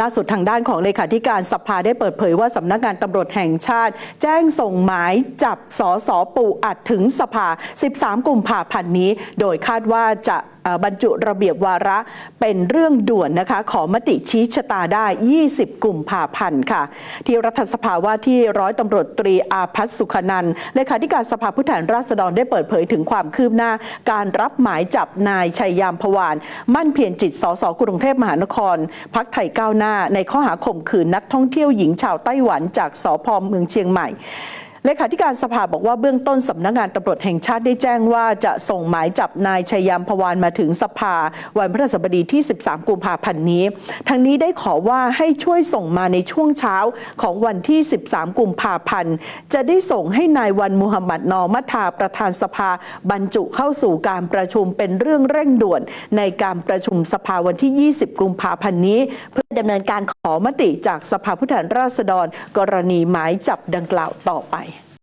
ล่าสุดทางด้านของเลขาธิการสภาได้เปิดเผยว่าสำนักงานตำรวจแห่งชาติ แจ้งส่งหมายจับสสปูอัดถึงสภา 13 กุมภาพันธ์นี้ โดยคาดว่าจะ บรรจุระเบียบวาระเป็นเรื่องด่วนนะคะ ขอมติชี้ชะตาได้ 20 กลุ่มภาพันธ์ค่ะ ที่รัฐสภาว่าที่ร้อยตำรวจตรีอาพัฒสุขนันเลขาธิการสภาผู้แทนราษฎรได้เปิดเผยถึงความคืบหน้า การรับหมายจับนายชัยยามพวาน มั่นเพียรจิตสสกรุงเทพมหานคร พักไทยก้าวหน้า ในข้อหาข่มขืนนักท่องเที่ยวหญิงชาวไต้หวันจากสพเมืองเชียงใหม่ เลขาธิการสภาบอกว่าเบื้องต้นสำนักงานตำรวจแห่งชาติได้แจ้งว่าจะส่งหมายจับนายชัยยามพวานมาถึงสภา วันพฤหัสบดีที่ 13 กุมภาพันธ์นี้ ทั้งนี้ได้ขอว่าให้ช่วยส่งมาในช่วงเช้าของวันที่ 13 กุมภาพันธ์ จะได้ส่งให้นายวันมุฮัมมัดนอมัทาประธานสภา บรรจุเข้าสู่การประชุมเป็นเรื่องเร่งด่วน ในการประชุมสภาวันที่ 20 กุมภาพันธ์นี้ ดำเนินการขอมติจากสภาผู้แทนราษฎร กรณีหมายจับดังกล่าวต่อไป